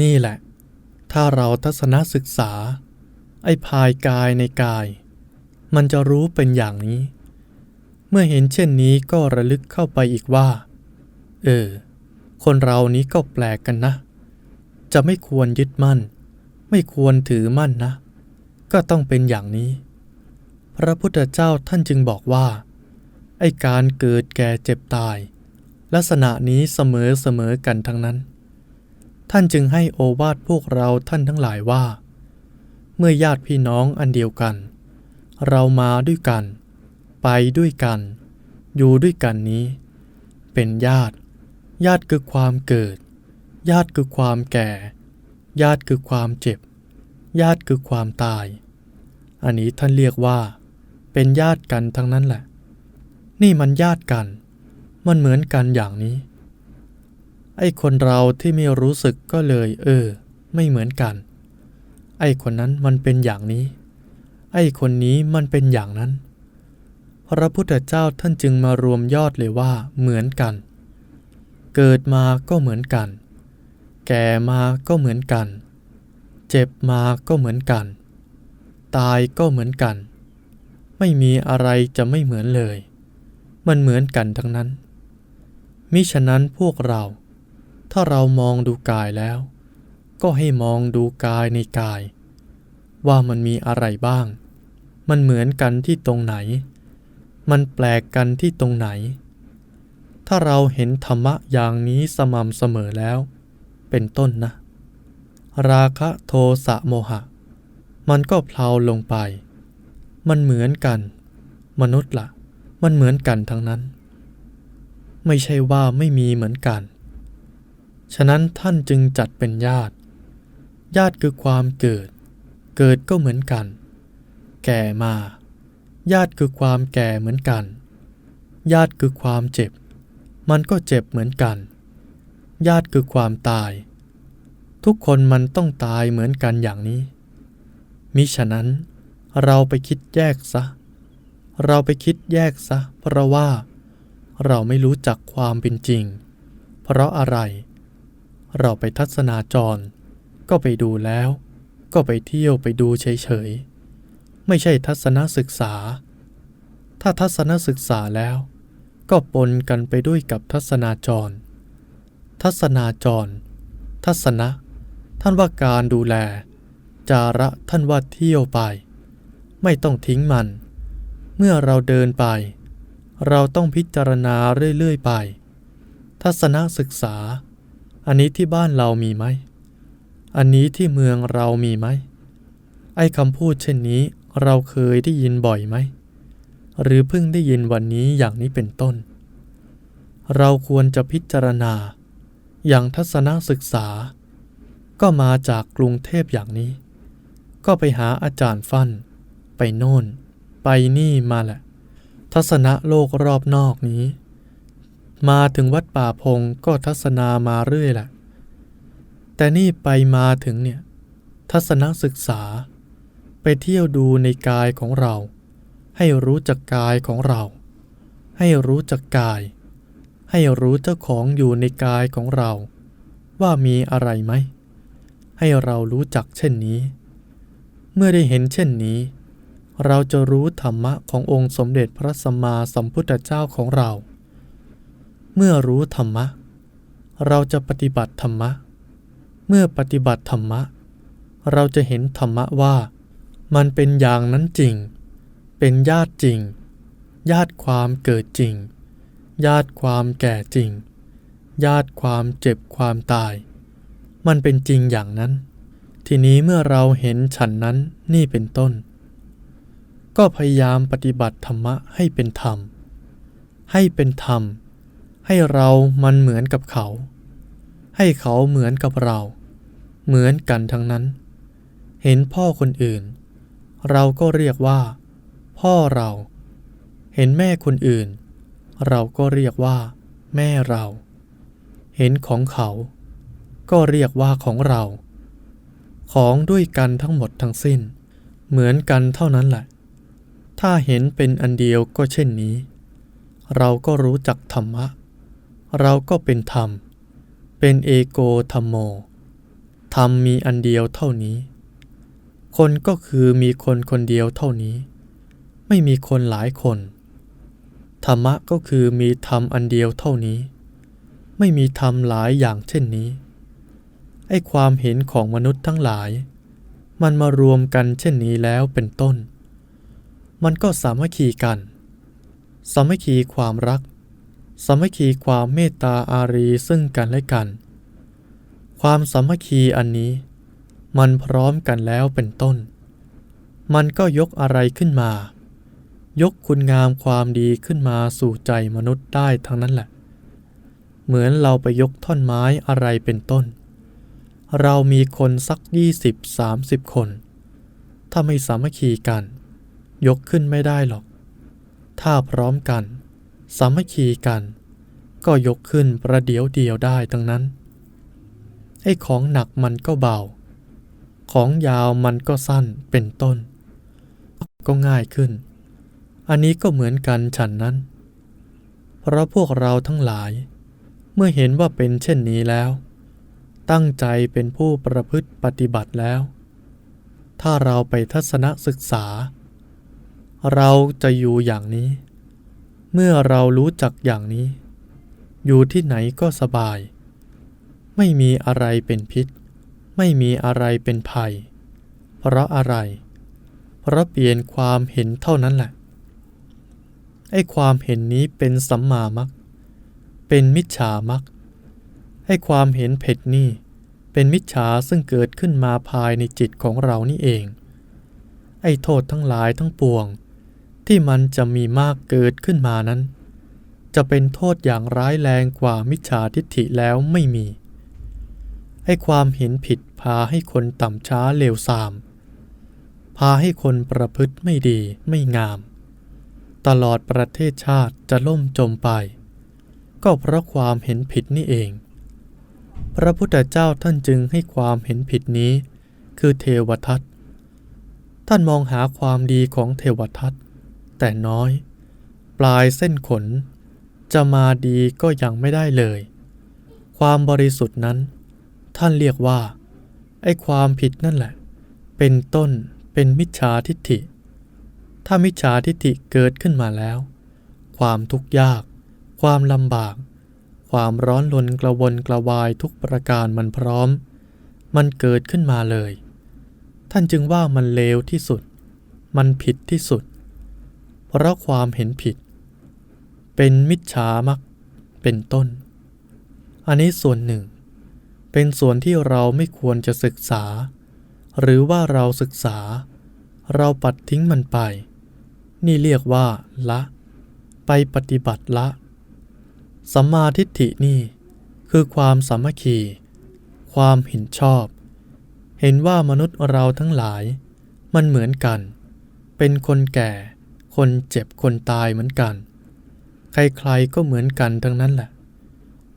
นี่แหละ ถ้าเราทัศนศึกษา ไอ้ภายกายในกาย มันจะรู้เป็นอย่างนี้ เมื่อเห็นเช่นนี้ก็ระลึกเข้าไปอีกว่า เออ คนเรานี้ก็แปลกกันนะ จะไม่ควรยึดมั่น ไม่ควรถือมั่นนะ ก็ต้องเป็นอย่างนี้ พระพุทธเจ้าท่านจึงบอกว่า ไอ้การเกิดแก่เจ็บตาย ลักษณะนี้เสมอเสมอกันทั้งนั้น ท่านจึงให้โอวาทพวกเราท่านทั้งหลายว่า เมื่อญาติพี่น้องอันเดียวกัน เรามาด้วยกัน ไปด้วยกัน อยู่ด้วยกันนี้ เป็นญาติ ญาติคือความเกิด ญาติคือความแก่ ญาติคือความเจ็บ ญาติคือความตาย อันนี้ท่านเรียกว่า เป็นญาติกันทั้งนั้นแหละ นี่มันญาติกัน มันเหมือนกันอย่างนี้ ไอ้คนเราที่ไม่รู้สึกก็เลย เออ ไม่เหมือนกัน ไอ้คนนั้นมันเป็นอย่างนี้ ไอ้คนนี้มันเป็นอย่างนั้น พระพุทธเจ้าท่านจึงมารวมยอดเลยว่า เหมือนกัน เกิดมาก็เหมือนกัน แก่มาก็เหมือนกัน เจ็บมาก็เหมือนกัน ตายก็เหมือนกัน ไม่มีอะไรจะไม่เหมือนเลย มันเหมือนกันทั้งนั้นมิฉะนั้นพวกเรา ถ้าเรามองดูกายแล้ว ก็ให้มองดูกายในกาย ว่ามันมีอะไรบ้าง มันเหมือนกันที่ตรงไหน มันแปลกกันที่ตรงไหน ถ้าเราเห็นธรรมะอย่างนี้สม่ำเสมอแล้ว เป็นต้นนะ ราคะโทสะโมหะ มันก็เพลาลงไป มันเหมือนกัน มนุษย์ละ่ะ มันเหมือนกันทั้งนั้น ไม่ใช่ว่าไม่มีเหมือนกัน ฉะนั้นท่านจึงจัดเป็นญาติ ญาติคือความเกิด เกิดก็เหมือนกัน แก่มา ญาติคือความแก่เหมือนกัน ญาติคือความเจ็บ มันก็เจ็บเหมือนกัน ญาติคือความตาย ทุกคนมันต้องตายเหมือนกันอย่างนี้ มิฉะนั้นเราไปคิดแยกซะ เราไปคิดแยกซะ เพราะว่า เราไม่รู้จักความเป็นจริง เพราะอะไร เราไปทัศนาจร ก็ไปดูแล้ว ก็ไปเที่ยวไปดูเฉยๆ ไม่ใช่ทัศนศึกษา ถ้าทัศนศึกษาแล้ว ก็ปนกันไปด้วยกับทัศนาจร ทัศนาจร ทัศนะ ท่านว่าการดูแล จาระท่านว่าเที่ยวไป ไม่ต้องทิ้งมัน เมื่อเราเดินไป เราต้องพิจารณาเรื่อยๆไป ทัศนศึกษา อันนี้ที่บ้านเรามีไหม อันนี้ที่เมืองเรามีไหม ไอ้คำพูดเช่นนี้เราเคยได้ยินบ่อยไหม หรือเพิ่งได้ยินวันนี้อย่างนี้เป็นต้น เราควรจะพิจารณา อย่างทัศนศึกษา ก็มาจากกรุงเทพอย่างนี้ ก็ไปหาอาจารย์ฟั่นไปโน่น ไปนี่มาแหละ ทัศนะโลกรอบนอกนี้ มาถึงวัดป่าพงก็ทัศนามาเรื่อยแหละ แต่นี่ไปมาถึงเนี่ย ทัศนศึกษา ไปเที่ยวดูในกายของเรา ให้รู้จักกายของเรา ให้รู้จักกาย ให้รู้เจ้าของอยู่ในกายของเรา ว่ามีอะไรไหม ให้เรารู้จักเช่นนี้ เมื่อได้เห็นเช่นนี้ เราจะรู้ธรรมะขององค์สมเด็จพระสัมมาสัมพุทธเจ้าของเรา เมื่อรู้ธรรมะ เราจะปฏิบัติธรรมะ เมื่อปฏิบัติธรรมะ เราจะเห็นธรรมะว่า มันเป็นอย่างนั้นจริง เป็นญาติจริง ญาติความเกิดจริง ญาติความแก่จริง ญาติความเจ็บความตาย มันเป็นจริงอย่างนั้น ทีนี้เมื่อเราเห็นฉันนั้นนี่เป็นต้น ก็พยายามปฏิบัติธรรมะให้เป็นธรรม ให้เป็นธรรม ให้เรามันเหมือนกับเขา ให้เขาเหมือนกับเรา เหมือนกันทั้งนั้น เห็นพ่อคนอื่น เราก็เรียกว่า พ่อเรา เห็นแม่คนอื่น เราก็เรียกว่า แม่เรา เห็นของเขา ก็เรียกว่าของเรา ของด้วยกันทั้งหมดทั้งสิ้น เหมือนกันเท่านั้นแหละ ถ้าเห็นเป็นอันเดียวก็เช่นนี้เราก็รู้จักธรรมะ เราก็เป็นธรรม เป็นเอโกธรรมโม ธรรมมีอันเดียวเท่านี้ คนก็คือมีคนคนเดียวเท่านี้ ไม่มีคนหลายคน ธรรมะก็คือมีธรรมอันเดียวเท่านี้ ไม่มีธรรมหลายอย่างเช่นนี้ ไอ้ความเห็นของมนุษย์ทั้งหลาย มันมารวมกันเช่นนี้แล้วเป็นต้น มันก็สามัคคีกัน สามัคคีความรัก สามัคคีความเมตตาอารีซึ่งกันและกัน ความสามัคคีอันนี้ มันพร้อมกันแล้วเป็นต้น มันก็ยกอะไรขึ้นมา ยกคุณงามความดีขึ้นมาสู่ใจมนุษย์ได้ทั้งนั้นแหละ เหมือนเราไปยกท่อนไม้อะไรเป็นต้น เรามีคนสักยี่สิบสามสิบคน ถ้าไม่สามัคคีกัน ยกขึ้นไม่ได้หรอก ถ้าพร้อมกัน สามัคคีกัน ก็ยกขึ้นประเดี๋ยวเดียวได้ทั้งนั้นไอ้ของหนักมันก็เบา ของยาวมันก็สั้นเป็นต้น ก็ง่ายขึ้น อันนี้ก็เหมือนกันฉันนั้น เพราะพวกเราทั้งหลาย เมื่อเห็นว่าเป็นเช่นนี้แล้ว ตั้งใจเป็นผู้ประพฤติปฏิบัติแล้ว ถ้าเราไปทัศนศึกษา เราจะอยู่อย่างนี้ เมื่อเรารู้จักอย่างนี้ อยู่ที่ไหนก็สบาย ไม่มีอะไรเป็นพิษ ไม่มีอะไรเป็นภัย เพราะอะไร เพราะเปลี่ยนความเห็นเท่านั้นแหละไอ้ความเห็นนี้เป็นสัมมามักเป็นมิจฉามักไอ้ความเห็นเผ็ดนี่ เป็นมิจฉาซึ่งเกิดขึ้นมาภายในจิตของเรานี่เอง ไอ้โทษทั้งหลายทั้งปวง ที่มันจะมีมากเกิดขึ้นมานั้น จะเป็นโทษอย่างร้ายแรงกว่ามิจฉาทิฏฐิแล้วไม่มีไอ้ความเห็นผิดพาให้คนต่ำช้าเลวทราม พาให้คนประพฤติไม่ดีไม่งาม ตลอดประเทศชาติจะล่มจมไป ก็เพราะความเห็นผิดนี่เอง พระพุทธเจ้าท่านจึงให้ความเห็นผิดนี้ คือเทวทัตท่านมองหาความดีของเทวทัต แต่น้อย ปลายเส้นขน จะมาดีก็ยังไม่ได้เลย ความบริสุทธิ์นั้น ท่านเรียกว่า ไอ้ความผิดนั่นแหละ เป็นต้นเป็นมิจฉาทิฏฐิ ถ้ามิจฉาทิฏฐิเกิดขึ้นมาแล้ว ความทุกข์ยาก ความลำบาก ความร้อนรนกระวนกระวายทุกประการมันพร้อม มันเกิดขึ้นมาเลย ท่านจึงว่ามันเลวที่สุด มันผิดที่สุด เพราะความเห็นผิด เป็นมิจฉามักเป็นต้น อันนี้ส่วนหนึ่ง เป็นส่วนที่เราไม่ควรจะศึกษา หรือว่าเราศึกษา เราปัดทิ้งมันไป นี่เรียกว่า ละ ไปปฏิบัติละสัมมาทิฏฐินี่คือความสามัคคี ความเห็นชอบ เห็นว่ามนุษย์เราทั้งหลาย มันเหมือนกัน เป็นคนแก่ คนเจ็บคนตายเหมือนกัน ใครๆก็เหมือนกันทั้งนั้นแหละ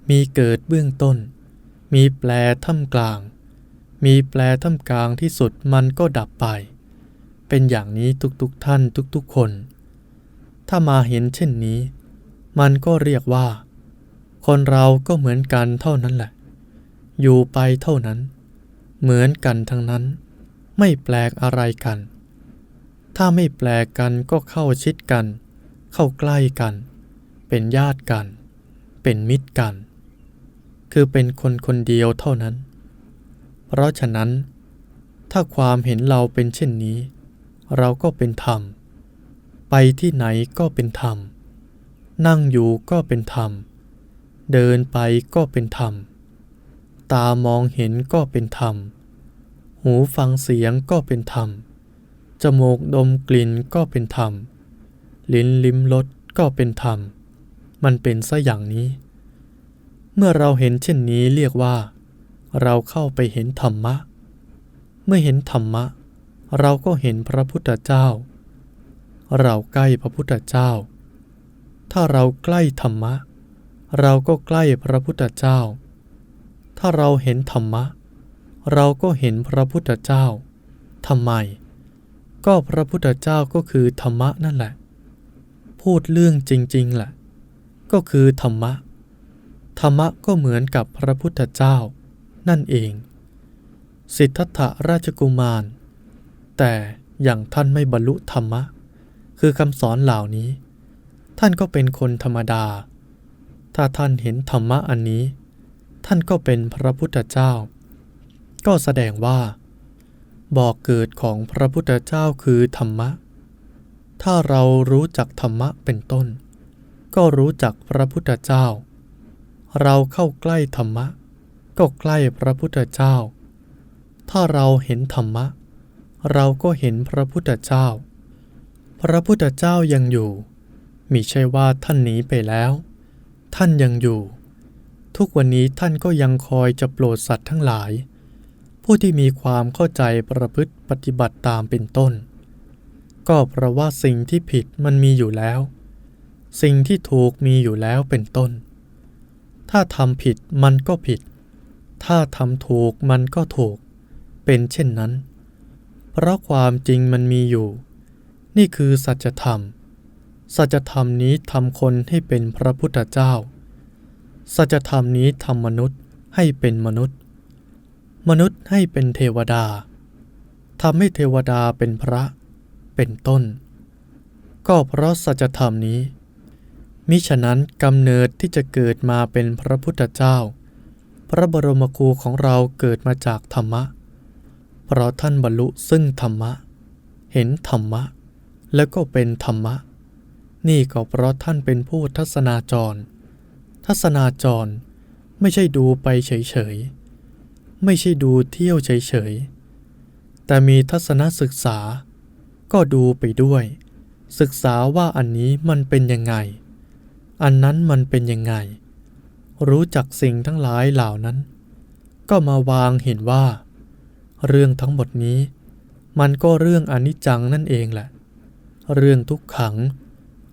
มีเกิดเบื้องต้น มีแปลท่ามกลาง มีแปลท่ามกลางที่สุดมันก็ดับไป เป็นอย่างนี้ทุกๆท่านทุกๆคน ถ้ามาเห็นเช่นนี้ มันก็เรียกว่า คนเราก็เหมือนกันเท่านั้นแหละ อยู่ไปเท่านั้น เหมือนกันทั้งนั้น ไม่แปลกอะไรกัน ถ้าไม่แปลกกันก็เข้าชิดกัน เข้าใกล้กัน เป็นญาติกัน เป็นมิตรกัน คือเป็นคนคนเดียวเท่านั้น เพราะฉะนั้น ถ้าความเห็นเราเป็นเช่นนี้ เราก็เป็นธรรม ไปที่ไหนก็เป็นธรรม นั่งอยู่ก็เป็นธรรม เดินไปก็เป็นธรรม ตามองเห็นก็เป็นธรรม หูฟังเสียงก็เป็นธรรม จมูกดมกลิ่นก็เป็นธรรม ลิ้นลิ้มรสก็เป็นธรรม มันเป็นซะอย่างนี้ เมื่อเราเห็นเช่นนี้เรียกว่า เราเข้าไปเห็นธรรมะ เมื่อเห็นธรรมะ เราก็เห็นพระพุทธเจ้า เราใกล้พระพุทธเจ้า ถ้าเราใกล้ธรรมะ เราก็ใกล้พระพุทธเจ้า ถ้าเราเห็นธรรมะ เราก็เห็นพระพุทธเจ้าทำไม ก็พระพุทธเจ้าก็คือธรรมะนั่นแหละ พูดเรื่องจริงๆแหละก็คือธรรมะ ธรรมะก็เหมือนกับพระพุทธเจ้า นั่นเอง สิทธัตถราชกุมาร แต่อย่างท่านไม่บรรลุธรรมะ คือคำสอนเหล่านี้ ท่านก็เป็นคนธรรมดา ถ้าท่านเห็นธรรมะอันนี้ ท่านก็เป็นพระพุทธเจ้า ก็แสดงว่า บอกเกิดของพระพุทธเจ้าคือธรรมะ ถ้าเรารู้จักธรรมะเป็นต้น ก็รู้จักพระพุทธเจ้า เราเข้าใกล้ธรรมะ ก็ใกล้พระพุทธเจ้า ถ้าเราเห็นธรรมะ เราก็เห็นพระพุทธเจ้า พระพุทธเจ้ายังอยู่ มิใช่ว่าท่านหนีไปแล้ว ท่านยังอยู่ ทุกวันนี้ท่านก็ยังคอยจะโปรดสัตว์ทั้งหลาย ผู้ที่มีความเข้าใจประพฤติปฏิบัติตามเป็นต้น ก็เพราะว่าสิ่งที่ผิดมันมีอยู่แล้ว สิ่งที่ถูกมีอยู่แล้วเป็นต้น ถ้าทำผิดมันก็ผิด ถ้าทำถูกมันก็ถูก เป็นเช่นนั้น เพราะความจริงมันมีอยู่ นี่คือสัจธรรม สัจธรรมนี้ทำคนให้เป็นพระพุทธเจ้า สัจธรรมนี้ทำมนุษย์ให้เป็นมนุษย์ มนุษย์ให้เป็นเทวดาทำให้เทวดาเป็นพระเป็นต้น ก็เพราะสัจธรรมนี้ มิฉะนั้นกำเนิดที่จะเกิดมาเป็นพระพุทธเจ้า พระบรมครูของเราเกิดมาจากธรรมะ เพราะท่านบรรลุซึ่งธรรมะ เห็นธรรมะ แล้วก็เป็นธรรมะ นี่ก็เพราะท่านเป็นผู้ทัศนาจร ทัศนาจรไม่ใช่ดูไปเฉยๆ ไม่ใช่ดูเที่ยวเฉยๆ แต่มีทัศนศึกษา ก็ดูไปด้วย ศึกษาว่าอันนี้มันเป็นยังไง อันนั้นมันเป็นยังไง รู้จักสิ่งทั้งหลายเหล่านั้น ก็มาวางเห็นว่า เรื่องทั้งหมดนี้ มันก็เรื่องอนิจจังนั่นเองแหละ เรื่องทุกขัง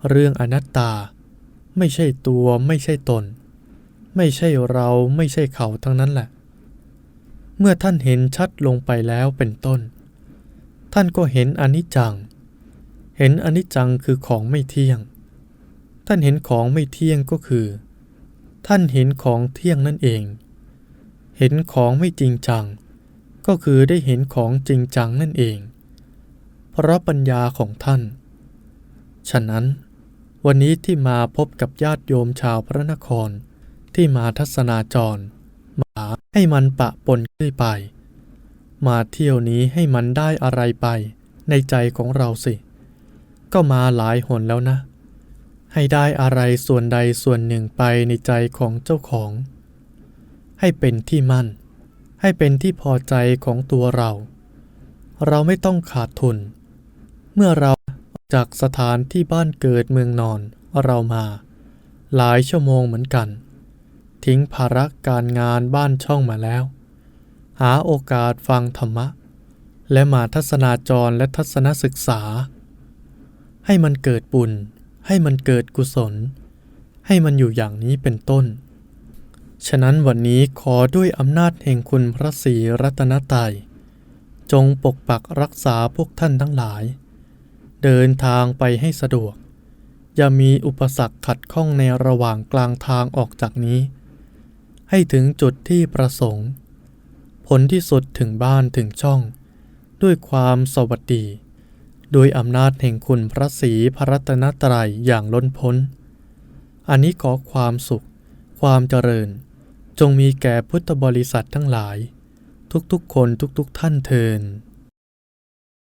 เรื่องอนัตตา ไม่ใช่ตัวไม่ใช่ตน ไม่ใช่เราไม่ใช่เขาทั้งนั้นแหละ เมื่อท่านเห็นชัดลงไปแล้วเป็นต้น ท่านก็เห็นอนิจจัง เห็นอนิจจังคือของไม่เที่ยง ท่านเห็นของไม่เที่ยงก็คือ ท่านเห็นของเที่ยงนั่นเอง เห็นของไม่จริงจัง ก็คือได้เห็นของจริงจังนั่นเอง เพราะปัญญาของท่าน ฉะนั้น วันนี้ที่มาพบกับญาติโยมชาวพระนครที่มาทัศนาจร ให้มันปะปนขึ้นไป มาเที่ยวนี้ให้มันได้อะไรไป ในใจของเราสิ ก็มาหลายหนแล้วนะ ให้ได้อะไรส่วนใดส่วนหนึ่งไปในใจของเจ้าของ ให้เป็นที่มั่น ให้เป็นที่พอใจของตัวเรา เราไม่ต้องขาดทุน เมื่อเราออกจากสถานที่บ้านเกิดเมืองนอนเรามา หลายชั่วโมงเหมือนกัน ทิ้งภาระการงานบ้านช่องมาแล้ว หาโอกาสฟังธรรมะ และมาทัศนาจรและทัศนศึกษา ให้มันเกิดบุญ ให้มันเกิดกุศล ให้มันอยู่อย่างนี้เป็นต้น ฉะนั้นวันนี้ขอด้วยอำนาจแห่งคุณพระศรีรัตนตรัยจงปกปักรักษาพวกท่านทั้งหลาย เดินทางไปให้สะดวก อย่ามีอุปสรรคขัดข้องในระหว่างกลางทางออกจากนี้ ให้ถึงจุดที่ประสงค์ ผลที่สุดถึงบ้านถึงช่อง ด้วยความสวัสดีโดยอำนาจแห่งคุณพระศรีพระรัตนตรัยอย่างล้นพ้น อันนี้ขอความสุข ความเจริญ จงมีแก่พุทธบริษัททั้งหลาย ทุกๆคนทุกๆท่านเทิน